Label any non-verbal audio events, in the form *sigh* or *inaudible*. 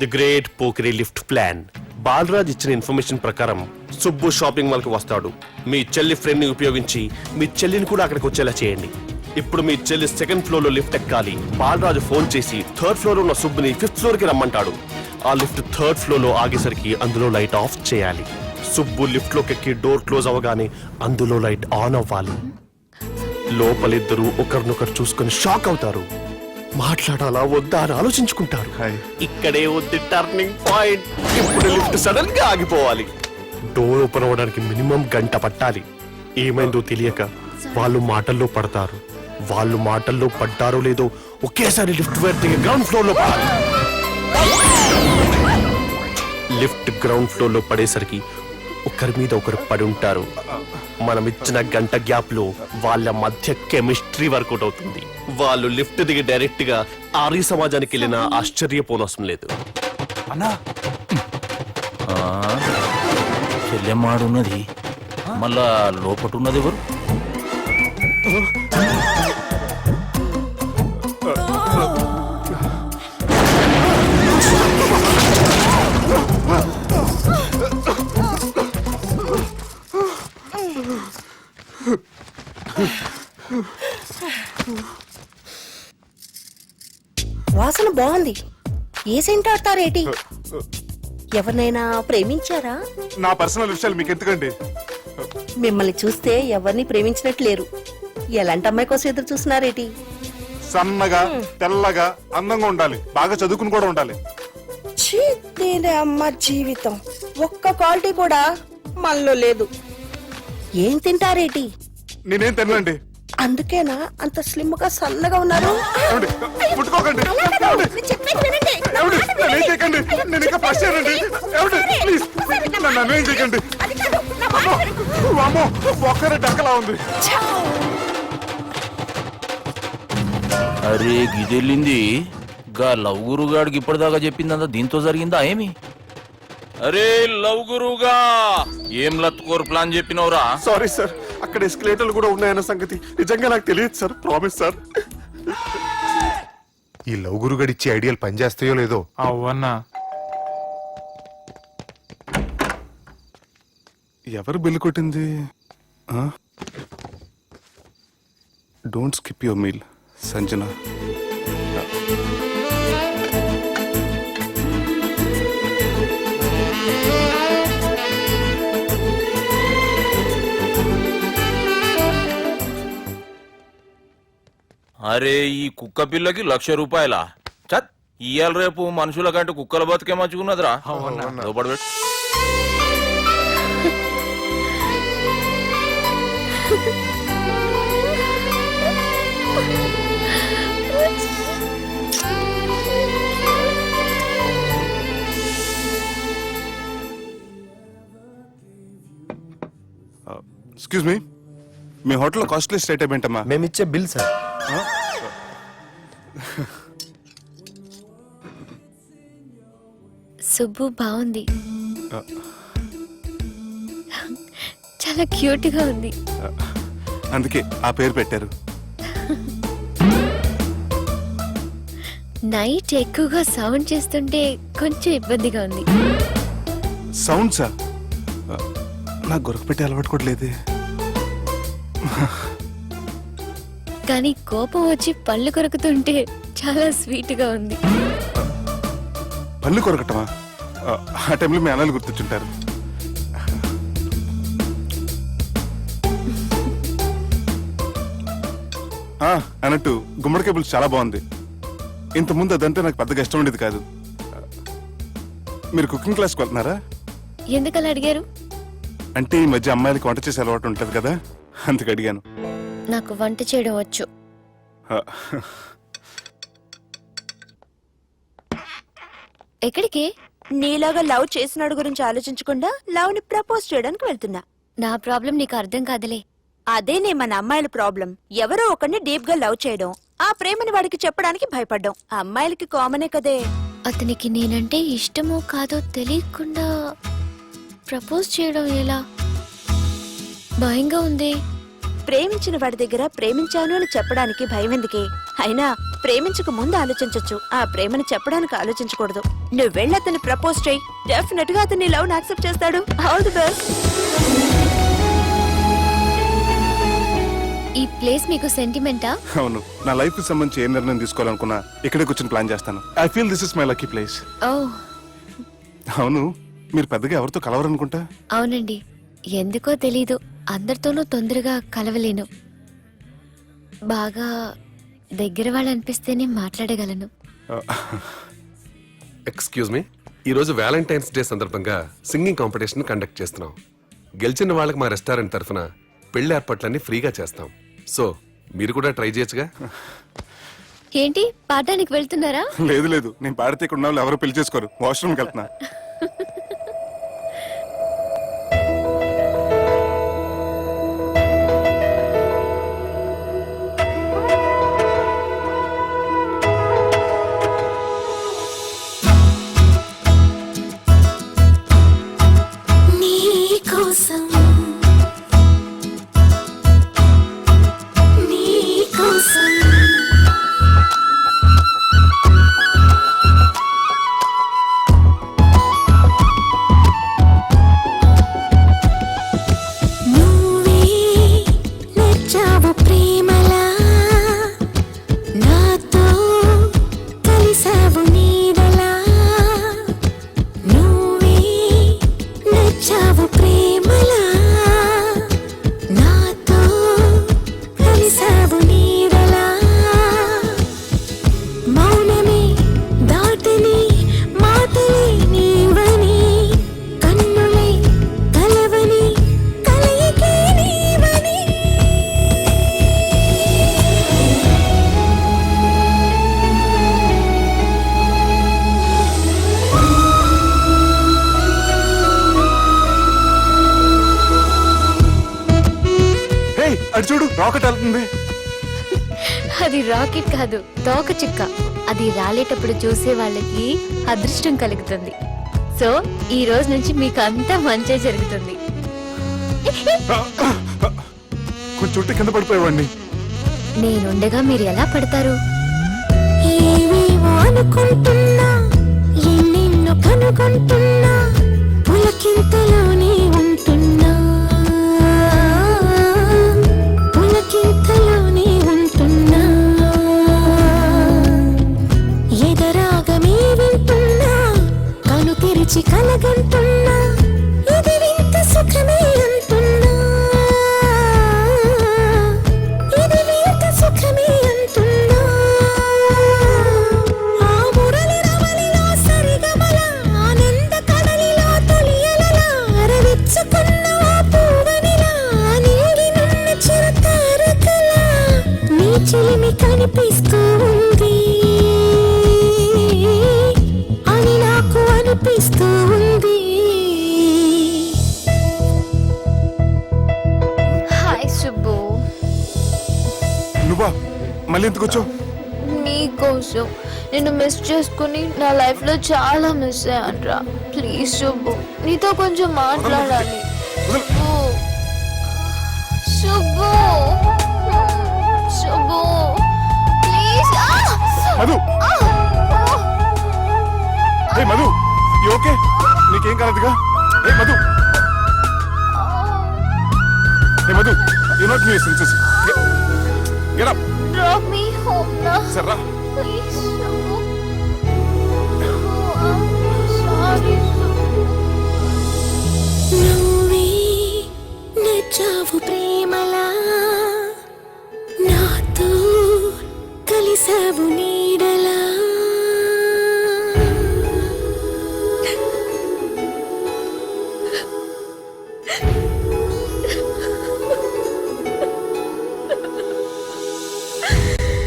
The great Pokiri lift plan. Balraj ఇచ్చిన information ప్రకారం Subbu shopping మాల్కి వస్తాడు. మీ చెల్లి ఫ్రెండ్ని ఉపయోగించి మీ చెల్లిని కూడా అక్కడికి వచ్చేలా చేయండి. ఇప్పుడు మీ చెల్లి సెకండ్ ఫ్లోర్లో లిఫ్ట్ ఎక్కాలి. బాలరాజు ఫోన్ చేసి థర్డ్ ఫ్లోర్ ఉన్న సుబ్బుని ఫిఫ్త్ ఫ్లోర్కి రమ్మంటాడు. ఆ లిఫ్ట్ థర్డ్ ఫ్లోర్లో ఆగేసరికి అందులో లైట్ ఆఫ్ చేయాలి. సుబ్బు లిఫ్ట్లోకి ఎక్కి డోర్ క్లోజ్ అవ్వగానే అందులో లైట్ ఆన్ అవ్వాలి. లోపలిద్దరూ ఒకరినొకరు చూసుకొని షాక్ అవుతారు. మాట్లాడాలా వద్దా అని ఆలోచించుకుంటారు. ఇక్కడే ఉంది టర్నింగ్ పాయింట్ ఇప్పుడు లిఫ్ట్ సడన్గా ఆగిపోవాలి. డోర్ ఓపెన్ అవ్వడానికి మినిమం గంట పట్టాలి. ఏమైందో తెలియక వాళ్ళు మాటల్లో పడతారు. వాళ్ళు మాటల్లో పడ్డారో లేదో ఒకేసారి లిఫ్ట్ వైర్ దిగి గ్రౌండ్ ఫ్లోర్లో పడాలి. లిఫ్ట్ గ్రౌండ్ ఫ్లోర్లో పడేసరికి ఒకరి మీద ఒకరు పడి ఉంటారు. మనం ఇచ్చిన గంట గ్యాప్లో వాళ్ళ మధ్య కెమిస్ట్రీ వర్కౌట్ అవుతుంది. వాళ్ళు లిఫ్ట్ దిగి డైరెక్ట్గా ఆర్య సమాజానికి వెళ్ళిన ఆశ్చర్యపోనవసరం లేదు. అన్నా! చెల్లెమ్మాడున్నది. మళ్ళా లోపటున్నది ఎవరు? వాసన బాగుంది. ఏ సెంట్ ఆడతారేటి ఎవరినైనా ప్రేమించారా? నా పర్సనల్ విషయాలు మీకు ఎందుకండి? మిమ్మల్ని చూస్తే ఎవరిని ప్రేమించినట్టు లేరు. ఎలాంటి అమ్మాయి కోసం ఎదురు చూస్తున్నారేటి సన్నగా తెల్లగా అందంగా ఉండాలి. బాగా చదువుకుని కూడా ఉండాలి. ఛీ, దీని అమ్మ జీవితం. ఒక్క క్వాలిటీ కూడా మనలో లేదు. ఏం తింటారేటి నేనేం తినండి అందుకేనా అంత స్లిమ్గా సన్నగా ఉన్నారు? ముట్టుకోకండి. నేను ఇంకా ఫస్ట్ ప్లీజ్. నన్ను ఏం చేయకండి. ఒక్కరే డక్కలా ఉంది. అరే గిదెళ్ళింది గా లవ్ గురుగాడికి ఇప్పటిదాకా చెప్పిందంతా దీంతో జరిగిందా ఏమి? అరే లవ్ గురుగా! ఏం లత్కోరు ప్లాన్ చెప్పినవురా? సారీ సార్ అక్కడ ఎస్కలేటర్లు కూడా ఉన్నాయన్న సంగతి నిజంగా నాకు తెలియదు సార్ ప్రామిస్ సార్ ఈ లవ్ గురుగడి ఇచ్చే ఐడియాలు పనిచేస్తాయో లేదో? అవ్వన్నా ఎవరు బిల్లు కొట్టింది? Don't skip your meal Sanjana. అరే ఈ కుక్క పిల్లకి లక్ష రూపాయల? చత్ ఇయ్యాల రేపు మనుషుల కంటే కుక్కల బతికే మంచుకున్నదిరా లోపడి పెట్టు. ఎక్స్క్యూజ్ మీ మీ హోటల్ కాస్ట్లీ స్టేట్ ఏంటమ్మా మేమిచ్చే బిల్ సార్. సుబ్బు బాగుంది. చాలా క్యూట్గా ఉంది అందుకే ఆ పేరు పెట్టారు. నైట్ ఎక్కువగా సౌండ్ చేస్తుంటే కొంచెం ఇబ్బందిగా ఉంది. సౌండ్సా? నాకు గొరక పెట్టే అలవాటు కూడా లేదే. కానీ కోపం వచ్చి పళ్ళు కొరుకుతుంటే చాలా స్వీట్గా ఉంది. పళ్ళు కొరకటమా? ఆ, ఆ టైంలో మీ అన్నలు గుర్తొచ్చుంటారు. ఆ, అన్నట్టు గుమ్మడికాయ పులుసు చాలా బాగుంది. ఇంత ముందు అదంటే నాకు పెద్దగా ఇష్టం ఉండేది కాదు. మీరు కుకింగ్ క్లాస్కి వెళ్తున్నారా? ఎందుకలా అడిగారు? అంటే ఈ మధ్య అమ్మాయిలకి వంట చేసే అలవాటు ఉంటుంది కదా అందుకు అడిగాను. నాకు వంట చేయడం వచ్చు ఎక్కడికి? నీలాగా లవ్ చేసినాడు గురించి ఆలోచించకుండా లవ్ని ప్రపోజ్ చేయడానికి వెళ్తున్నా. నా ప్రాబ్లం నీకు అర్థం కాదులే. అదేనే మన అమ్మాయిల ప్రాబ్లం. ఎవరో ఒకరిని డీప్గా లవ్ చేయడం ఆ ప్రేమని వాడికి చెప్పడానికి భయపడ్డం. అమ్మాయిలకి కామనే కదే. అతనికి నేనంటే ఇష్టమో కాదో తెలియకుండా ప్రపోజ్ చేయడం ఎలా? భయంగా ఉంది. ప్రేమించిన వాడి దగ్గర ప్రేమించాను అని చెప్పడానికి భయం ఎందుకే? అయినా ప్రేమించక ముందు ఆలోచించొచ్చు. ఆ ప్రేమని చెప్పడానికి ఆలోచించకూడదు. నువ్వు వెళ్ళి అతన్ని ప్రపోజ్ చేయి. డెఫినెట్గా అతన్ని లవ్ యాక్సెప్ట్ చేస్తాడు. ఆల్ ది బెస్ట్ ఈ ప్లేస్ మీకు సెంటిమెంటా? అవును. నా లైఫ్కి సంబంధించి ఏ నిర్ణయం తీసుకోవాలనుకున్నా ఇక్కడే కూర్చొని ప్లాన్ చేస్తాను. I feel this is my lucky place ఓ. అవును. మీరు పెద్దగా ఎవరితో కలవరనుకుంటా? అవునండి. ఎందుకో తెలీదు. అందరితోనూ తొందరగా కలవలేను. బాగా దగ్గర వాళ్ళు అనిపిస్తేనే మాట్లాడగలను ఎక్స్క్యూజ్ మీ ఈ రోజు వ్యాలంటైన్స్ డే సందర్భంగా సింగింగ్ కాంపిటీషన్ కండక్ట్ చేస్తున్నాం. గెలిచిన వాళ్ళకి మా రెస్టారెంట్ తరఫున పెళ్ళి ఏర్పాట్లన్నీ ఫ్రీగా చేస్తాం. సో మీరు కూడా ట్రై చేయొచ్చుగా? ఏంటి పాడడానికి వెళ్తున్నారా? లేదు లేదు నేను పాడితే ఇక్కడ ఉన్న వాళ్ళు ఎవరు పెళ్ళి చేసుకోరు. వాష్రూమ్కి వెళ్తున్నా. *laughs* అటు చూడు రాకెట్ వెళ్తుంది. అది రాకెట్ కాదు తోక చుక్క. అది రాలేటప్పుడు చూసే వాళ్ళకి అదృష్టం కలుగుతుంది. సో ఈ రోజు నుంచి మీకు అంతా మంచే జరుగుతుంది. కొంచెం చుట్టూ కింద పడిపోయేవాడిని. నేనుండగా మీరు ఎలా పడతారు? అనుకుంటున్నా కనుగొంటున్నా పులకింతలోనే ఎందుకు వచ్చావు నీకోసం నేను మిస్ చేసుకుని నా లైఫ్లో చాలా మిస్ అయ్యానురా ప్లీజ్ సుబ్బు నీతో కొంచెం మాట్లాడాలి. Subbu Subbu please Madhu. Hey Madhu okay నీకేం కాలేదుగా? Hey Madhu. Hey Madhu you not me senses get up Drag me home now. Sarah. Please, no. Oh, I'm sorry.